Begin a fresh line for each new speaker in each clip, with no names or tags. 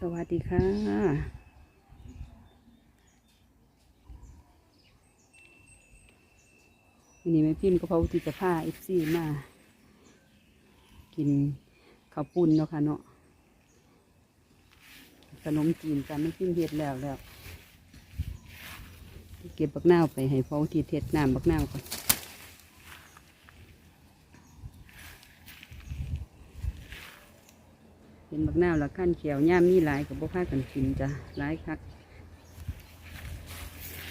สวัสดีค่ะวันนี้แม่พิมพ์ก็พาอุติจะพาเอฟซีมา กินข้าวปุ้นเนาะค่ะเนาะขนมจีนกันแม่พิมพ์เฮ็ดแล้วแล้ว เก็บบักนาวไปให้พออุทิเฮ็ดน้ำบักนาวก่อน เป็นบักนาวละขั้นเขียวย่ามมีหลายกับบ่พากันกินจ้ะหลายคัก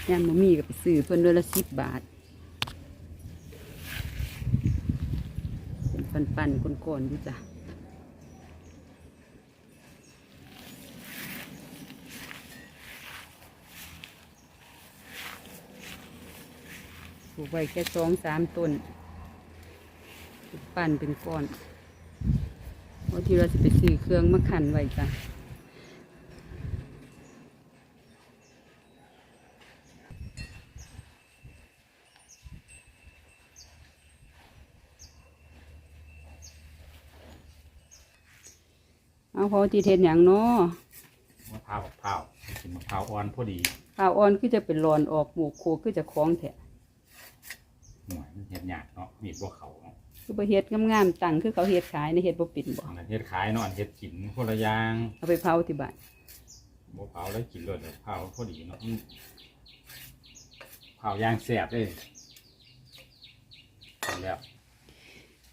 ย่ามบ่มีก็ไปซื้อเพิ่นด้วยละสิบบาทเป็นปันปันก้นๆอยู่จ้ะปลูกไว้แค่สองสามต้น ปั้นเป็นก้อน เพราะที่เราจะไปซื้อเครื่องมาขันไว้จ้ะเอาพอที่เทศอย่างเนาะ
มะพร้าวมะพร้าวกินมะพร้าวอ่อนพอดี
ข้าวอ่อนคือจะเป็นรอนออกหมูโคคือจะคล้องแท้
หน่วยมันเห็ดยากเนาะมีดบัวเขาเนาะ
คือบ่เฮ็ดงามๆตังคือเขาเฮ็ดขายในเฮ็ดบ่เป็นบ่
อันนั้นเห็ดขายเนาะอันเห็ดกินคนละอย่าง
เอาไปเผาที่บ้าน
บัวเผาแล้วกินเลยเดี๋ยวเผาพอดีเนาะมันเผาย่างแซ่บเลยเอาแล้ว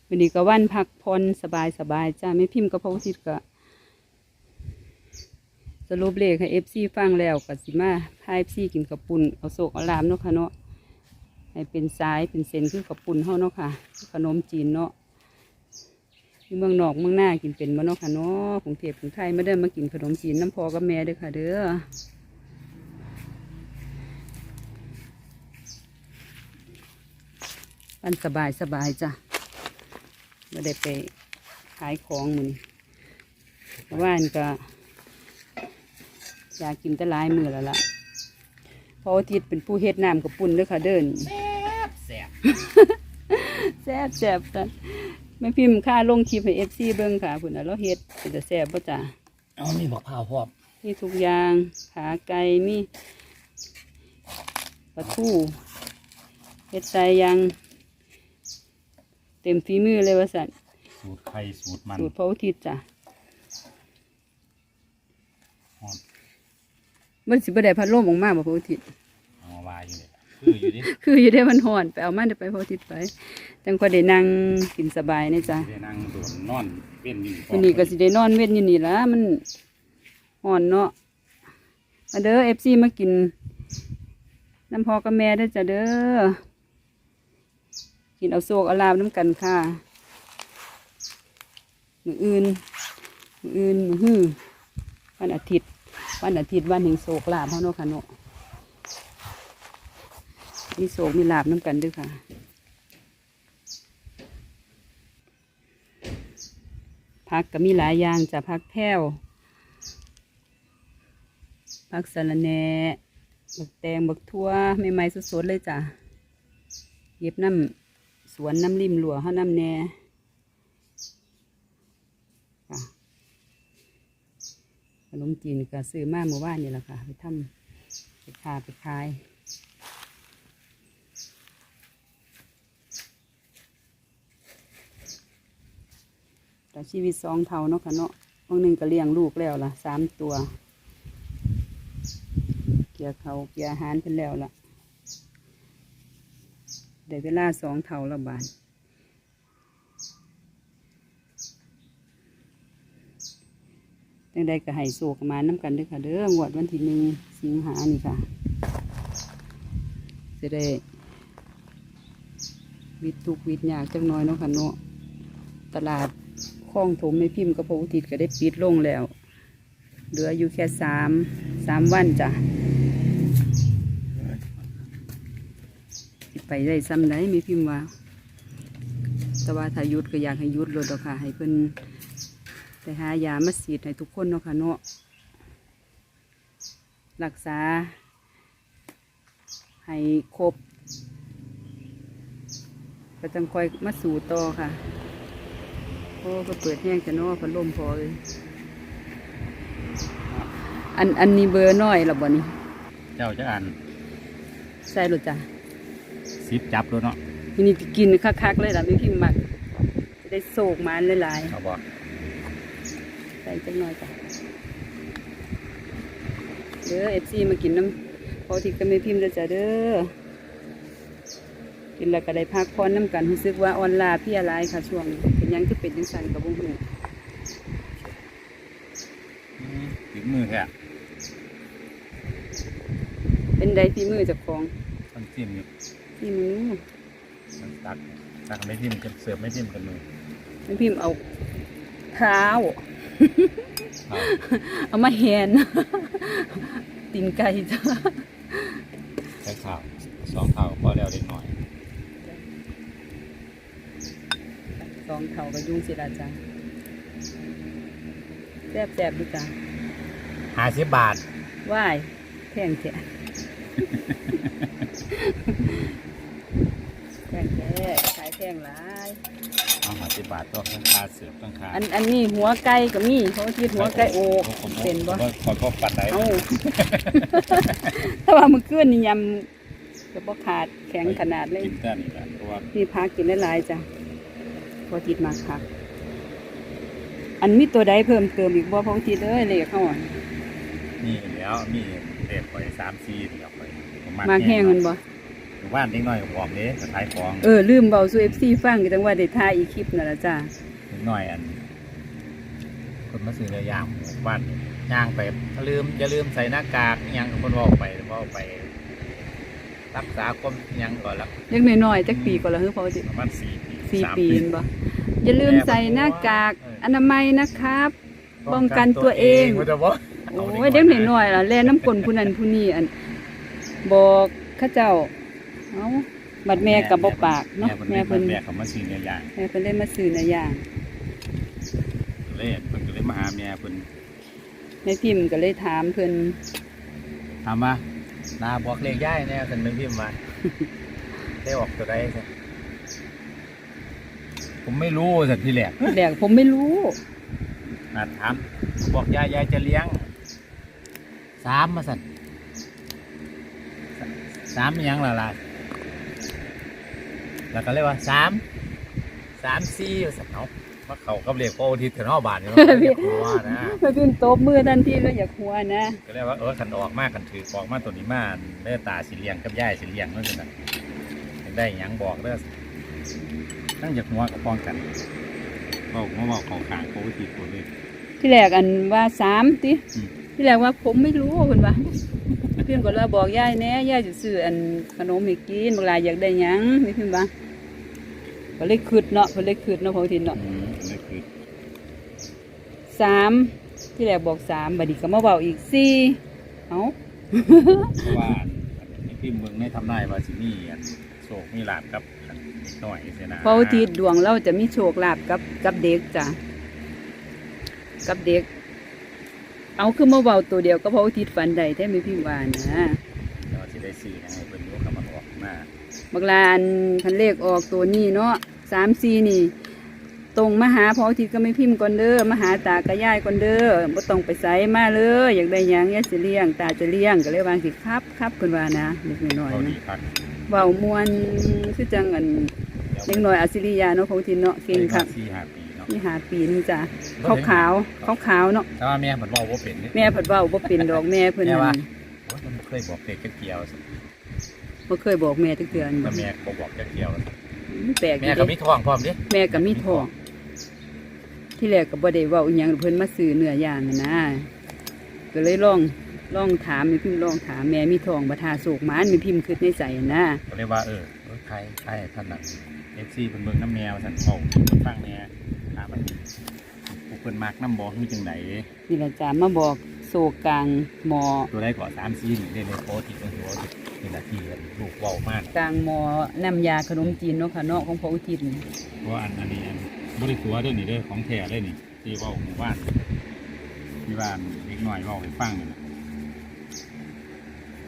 วันนี้ก็วันพักผ่อนสบายๆจ้าไม่พิมพ์ก็พระอุทิศก็สรุปเลขให้ FC ฟังแล้วก็สิมาพา FC กินกับปุ่นเอาโศกเอาลามเนาะค่ะเนาะ ให้เป็นสายเป็นเส้นคือกับปุ่นเฮาเนาะค่ะ ขนมจีนเนาะที่เมืองนอกเมืองหน้ากินเป็นบ่เนาะค่ะเนาะกรุงเทพกรุงไทยมาเด้มากินขนมจีนน้ำพอกับแม่เด้อค่ะ เด้อวันสบายสบายจ้ะไม่ได้ไปขายของมือนี้ว่านก็อยากกินแต่ลายมือแล้วล่ะ พราะอาทิตย์เป็นผู้เฮ็ดน้ำกับปุ่นเด้อค่ะเดิน
แซ่บแซ่บ
แซ่บแซ่บจ้ะแม่พิมพ์ค่าลงคลิปให้เอฟซีเบิ่งค่ะพุ่นน่ะเราเฮ็ดเป็นแต่แซ่บป่ะจ้ะ
เอามีมะพร้าวพร้อม
มีทุกอย่างขาไก่มีปลาทูเฮ็ดใส่อยัง เต็มฝีมือเลยว่าสัน
สูตรไข่สูตรมัน
สูตรพระอุทิศจ้ะ
หอม
มันสิบ่ได้พัดลมออกมาบ่พระอุทิศ
เอามาวายอยู่เลยคืออยู่ดิ
คืออยู่ได้มันห่อนไปเอามาเดี๋ยวไปพระอุทิศไปจังค่อยได้นั่งกินสบายนี่จ้ะ
ได้นั่งโดนนอนเว้นอยู่
วันนี้ก็สิได้นอนเว้นอยู่นี่ละมันห่อนเนาะมาเด้อ FC มากินน้ำพอกับแม่เด้อจ้ะเด้อกินเอาโศกเอาลาบน้ำกันค่ะมืออื่นมืออื่นมือฮื้อวันอาทิตย์ วันอาทิตย์วันแห่งโศกลาบเขาเนาะค่ะเนาะมีโศกมีลาบน้ำกันด้วยค่ะผักก็มีหลายอย่างจะผักแพ้วผักสะระแหน่บักแตงบักทั่วใหม่ๆสดๆเลยจ้ะเก็บน้ำสวนน้ำริมหลัวเขาน้ำแหน่ค่ะ ขนมจีนก็ซื้อมาเมื่อวานนี่แหละค่ะ ไปทำไปขาไปขายแต่ชีวิตสองเท่าเนาะค่ะเนาะบางหนึ่งก็เลี้ยงลูกแล้วล่ะสามตัว เกี่ยเขาเกี่ยอาหารเป็นแล้วล่ะได้เวลาสองเท่าละบาท จังใดก็ให้โศกมาน้ำกันเด้วยค่ะ เด้องวดวันที่หนึ่งสิงหานี่ค่ะ จะได้ วิตทุกวิตยากจังน้อยเนาะค่ะเนาะตลาดคลองถมไม่พิมพ์กับพระอุทิศก็ได้ปิดลงแล้ว เหลืออยู่แค่สามสามวันจ้ะไปได้ซ้ำไหนไม่พิมพ์ว่า แต่ว่าถ้ายุดก็อยากให้ยุดเลยดอกค่ะ ให้เพิ่น ไปหายามาฉีดให้ทุกคนเนาะค่ะเนาะรักษา ให้ครบก็จังคอยมาสู่ต่อค่ะโอ้ก็เปิดแห้งจะนอพัดลมพอเลย
เอา
อันอันนี้เบอร์น้อยละบ่นี่
เจ้าจะอ่าน
ใส่หรือจ้ะ
ซิปจับด้วยเนาะ
มินี่กินคักๆเลยล่ะไม่พิมพ์มักจะได้โศกมันหลาย
เอาบอก
ๆใส่จักหน่อยจ้ะเด้อเอฟซีมากินน้ำพอที่ก็ไม่พิมพ์เด้อจ้ะเด้อกินแล้วก็ได้พักผ่อนน้ำกันรู้สึกว่าอ่อนลาเพลียหลายค่ะช่วงนี้เป็นหยังคือเป็นจังสันกับบุ้งหู
ติดมือแค่
เป็นไดฝีมือเจากของ
มันจิ้มอยู่
ที่มือ
มันตักตักไม่จิ้มจะเสิร์ฟไม่จิ้มกันมือ
ไม่พิมพ์เอาเท้า
เอา
เอามาแหนตีนไก่จ้ะ
ใช้ข้าวสองข้าวพอแล้วเล็กหน่อย
สองเท่ากับยุงศิลาจ้ะแซ่บแซ่บๆดูจ้ะ
ห้าสิบบาท
ว่ายแพงแท้ แพงแท้ขายแพ งหลาย
เอาห้าสิบบาทต้องต้องคาเสิร์ฟต้องคา
อันอันนี้หัวไก่ก็มีเขาคิดหัวไก่โอกเป็นบ่
ขอก็ปัดไหน
เอาถ้าว่ามือเกื้อนนี่ยำก็บ่ขาดแข็งขนาดเลย
กินแค่นี้แหละเพราะว่า
นี่พักกินได้หลายจ้ะพอทิดมากพักอันมีตัวใดเพิ่มเติมอีกบ่พอทิดเอ้ยเลขเขาอะ
นี่แล้วมีเด็ดไปสามสี่เดียวไปผม
มากแห้งมันบ่
หมู่บ้านเล็กน้อยของเด้จะขายของ
เออลืมเบาสู่ FC ฟังก็จังว่าได้ถ่ายอีกคลิปนั่นล่ะจ้ะ
เล็กน้อยอันคนมาซื้อเนื้อย่างหมู่บ้านย่างไปถ้าลืมอย่าลืมใส่หน้ากากอิหยังคนบอกไปบอกไป รักษาความอิหยังก่อนละ
เล็กน้อยๆจักปีก่อนละคือพอทิด
ประมาณสี่ปี
สี่
สาม
ปีนั่นบ่อย่าลืมใส่หน้ากากอนามัยนะครับ ป้องกันตัวเอง
มันจะบอก
โอ้ยเด็กน้อยๆล่ะแล่น้ำกลนผู้นั้นผู้นี้อันบอกเข้าเจ้า เอ้าบัดแม่กับบ่ปากเนาะ
แม่
แม่
เพิ่
เพิ่
น
น
แม่เขามาซื้อเนื้อย่าง
แม่เพิ่นได้มาซื้อเนื้อย่าง
เลยเพิ่นก็เลยมาหาแม่เพิ่น
แม่พิมพ์ก็เลยถามเพิ่น
ถามว่าลาบอกเลขย่ายแน่กันเป็นพิมพ์มา ได้ออกตัวใดสิผมไม่รู้สักทีแรก
แรกผมไม่รู้
นะถามบอกยายยายจะเลี้ยงสามมาสั่นสามอิหยังล่ะล่ะ แล้วก็เลยว่าสามสามสี่ว่าสั่นเอาว่าเขากับเลขโปรทิศถึงนอบานอยู่เรียกว่านะ
แม่พิมพ์ตบมือทันทีแล้วอยากหัวนะ
ก็เลยว่าเออขันออกมากขันถือออกมาตัวนี้มาเด้อตาสิเลี้ยงกับยายสิเลี้ยงนั่นสินะเห็นได้หยังบอกเด้อนั่งจากหัวกับป้องกันบอกมาบอกของขางโปรทิศคนเลย
ที่แรกอันว่าสามติ
อืม
ที่แรกว่าผมไม่รู้เพิ่นว่าแม่พิมพ์ก็เลยบอกยายแหน่ยายจะซื้ออันขนมให้กินเวลาอยากได้หยังแม่พิมพ์ว่าก็เลยคิดเนาะเพิ่นเลยคิดเนาะพอทินเนาะ
อืมนี่คือ
สามที่แรกบอกสามบัดนี้ก็มาเบาอีกสี่เอ้า
เพราะว่าอันนี้พี่เมืองในทำนายว่าสิมีอันโศกมีลาบกับอันเด็กน้อยเสียนะ
เพราะว่าที่ดวงเราจะมีโชคลาภกับกับเด็กจ้ะกับเด็ก เอาคือมาเบาตัวเดียวก็เพราะว่าทิศฝันใดแท้ไม่พิมพ์ว่านะ
แต่ว่าสิได้ซื้อยังไงเพิ่นรู้คำมันออกมา
บักลานคันเลขออกตัวนี้เนาะสามสี่นี่ ตรงมาหาเพราะว่าทิศก็ไม่พิมพ์ก่อนเด้อมาหาตากระย่ายก่อนเด้อบ่ต้องไปไสมาเลยอยากได้หยังยายสิเลี้ยง ตาจะเลี้ยงก็เลยวาจังสิครับครับเพิ่นว่านะเล็กน้อย
เขา
ๆ
ดี
นะครับเบามวนคือจังอันเล็กน้อยอาศิริยาเนาะของทินเนาะเก่งครับ
สี่ห้าปี เนาะ
นี่หาปีนึงจ้ะขาวขาวขาวขาวๆเนาะ
แต่ว่าแม่เพิ่นเว้าบ่เป็นเด้
แม่เพิ่นเว้าบ่เป็นดอกแม่เพิ่น
แม่
นั่
ว่านโอ้ยมันบ่เคยบอกเด็กจักเกี่ยวสิ
บ่เคยบอกแม่จักเทื่อ
แต่แม่ก็บอกจักเกี่ยว
แปลกอ
แม่
ยู่
ก็
เด้
มีท้องพร้อมดิ
แม่ก็มีท้องที่แรกก็บ่ได้เว้าอีหยังเพิ่นมาซื้อเนื้อย่างน่ะนะก็เลยลองลองถามแม่พิมพ์ลองถามแม่มีท้องบ่ทาโศกหมานแม่พิมพ์คิดในใจนะ
ก็เลยว่าเออเออใครใครท่านน่ะ FC เพิ่นเบิ่งน้ำแมวท่านเว้าเพิ่นฟังแหน่ถามมันผู้เพิ่นมักน้ำบ่คือจังได
นี่ล่ะจ้ะมาบอกโศกกลางหมอ
ตัวใดก็3 4นี่ได้ในโพสต์ที่เพิ่นว่านี่ล่ะที่ลูกเว้ามาก
กลางหมอน้ำยาขนมจีนเนาะค่ะเนาะของพ่ออุทิศนี่
เพราะว่าอันอันนี้อันบริตัวเด้อนี่เด้อของแท้เด้อนี่ที่เว่าหมู่บ้านที่บ้านเล็กน้อยเว่าให้ฟังนี่นะ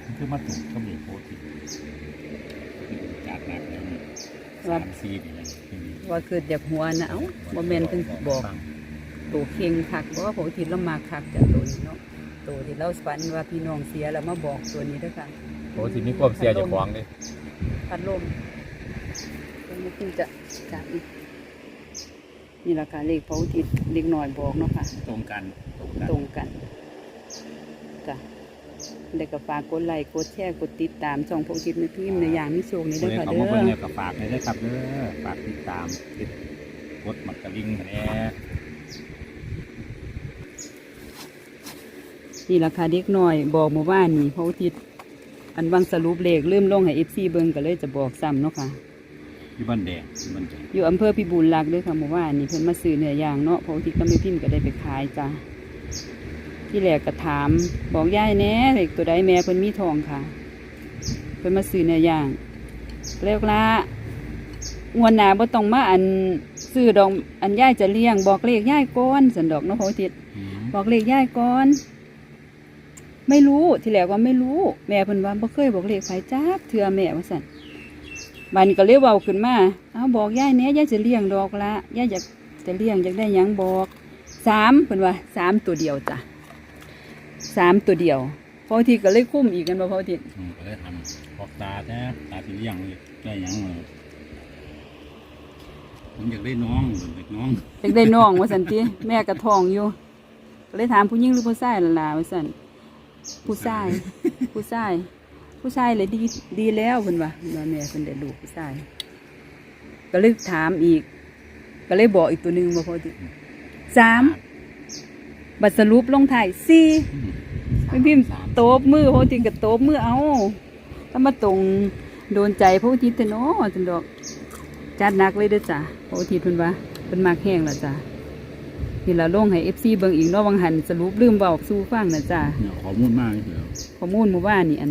มันคือมาถูกก็มีโพสต์ที่ที่จัดหนักแล้วนี่ สามสี่นี่แหละที่นี่
ว่าเกิดจากหัวนะเอ้าบ่แม่นเพิ่นบอกตัวเค็งคักเพราะว่าปกติเรามาคักจากตัวนี้เนาะตัวที่เราฝันว่าพี่น้องเสียแล้วมาบอกตัวนี้เด้อค่ะ
โอ้สิมีความเสียเจ้าของเด้
พัดลมตรงนี้คือจะจะอีกนี่ราคาเลขเผาทิศเล็กหน่อยบอกเนาะค่ะ
ตรงกัน ตรงกัน
ตรงกันจ้ะ เด็กก็ฝากกดไลค์กดแชร์กดติดตามช่องพวกทิศในพิมพ์ในอย่างมิโชคนี้
ผู้
เด้อ
ใด
ค่ะ
เขา
เด้
มาเบิ่ง
อ
เนี่ยก็ฝากให้ด้วยครับเด้อฝากติดตามติดกดมักกะลิงแหน่
นี่ราคาเด็กน้อยบอกหมู่บ้านนี่เผาทิศอันวังสรุปเลขเริ่มลงให้เอฟซีเบิงก็เลยจะบอกซ้ำเนาะค่ะ
ที่บ้านแดงที่บ้านแดง
อยู่อำเภอพิบูลรักษ์เด้วยค่ะหมู่บ้านนี่เพิ่นมาซื้อเนื้อย่างเนาะเพราะที่ก็ไม่พิมพ์ก็ได้ไปขายจ้ะ ที่แรกก็ถาม บอกยายแหน่เด็กตัวใดแม่เพิ่นมีทองค่ะ เพิ่นมาซื้อเนื้อย่างเรียกละงวนหนาบ่ต้องมาอันซื้อดอกอันยายจะเลี้ยง บอกเลขยายก่อนสันดอกเนาะเพราะว่าทิศ
อืม
บอกเลขยายก่อน ไม่รู้ที่แรกว่าไม่รู้ แม่เพิ่นว่าบ่เคยบอกเลขไผจักเทื่อแม่ว่าซั่นบัดนก็เลยเว้าขึ้นมาเอาบอกยายแหน่ยายจะเลี้ยงดอกละยายอยากจะเลี้ยงอยากได้หยังบอกสามเพิ่นว่าสามตัวเดียวจ้ะ สามตัวเดียวพอทีก็เลยคุ้มอีกกันบ่พอที
อืมก็เลยทำพอกตาแท้ตาสีเลี้ยงเลยได้หยังมาผมอยากได้น้องอยากน้อง
อยากได้น้องว่าซั่นติแม่ก็ท้องอยู่ก็เลยถามผู้หญิงหรือผู้ชายล่ะล่ะว่าซั่นผู้ชายผู้ชายผู้ชายเลยดีดีแล้วเพิ่นว่าว่าแม่เพิ่นได้ลูกผู้ชายก็เลยถามอีก ก็เลยบอกอีกตัวหนึ่งมาพอดีสาม บัตรสรุปลงถ่ายสี่
อืม
พี่พิมพ์โตบมือพอดีกับโตบมือเอาถ้ามาตรงโดนใจพระอุทิศเนาะจันดอกจัดหนักเลยเด้อจ้ะพระอุทิศเพิ่นว่าเพิ่นมากแห้งแล้วจ้ะนี่ละลงให้เอฟซีเบิ่งอีกเนาะวังหันสรุปลืมเบาสู้ฟังนะจ้ะ
เนี่ยข้อมูลมากเลยเหรอ
ข้อมูลหมู่บ้านนี่อัน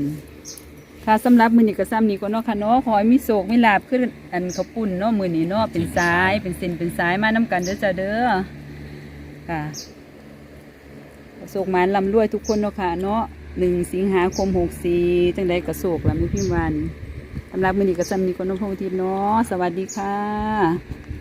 ค่ะสำหรับมื้อนี้ก็ซ้ำนี้ก็เนาะค่ะเนาะขอให้มีโศกมีลาบขึ้นอันข้าวปุ้นเนาะมื้อนี้เนาะเป็นสายเป็นเส้นเป็นสายมานํกันเด้อจ้าเด้อค่ะ โศกหมานลำรวยทุกคนเนาะค่ะเนาะหนึ่งสิงหาคมหกสี่จังใดกะโศกลำมีพิมพ์วันสำหรับมือนี้ก็ซ้ำนี้ก็เนาะพงทีเนาะสวัสดีค่ะ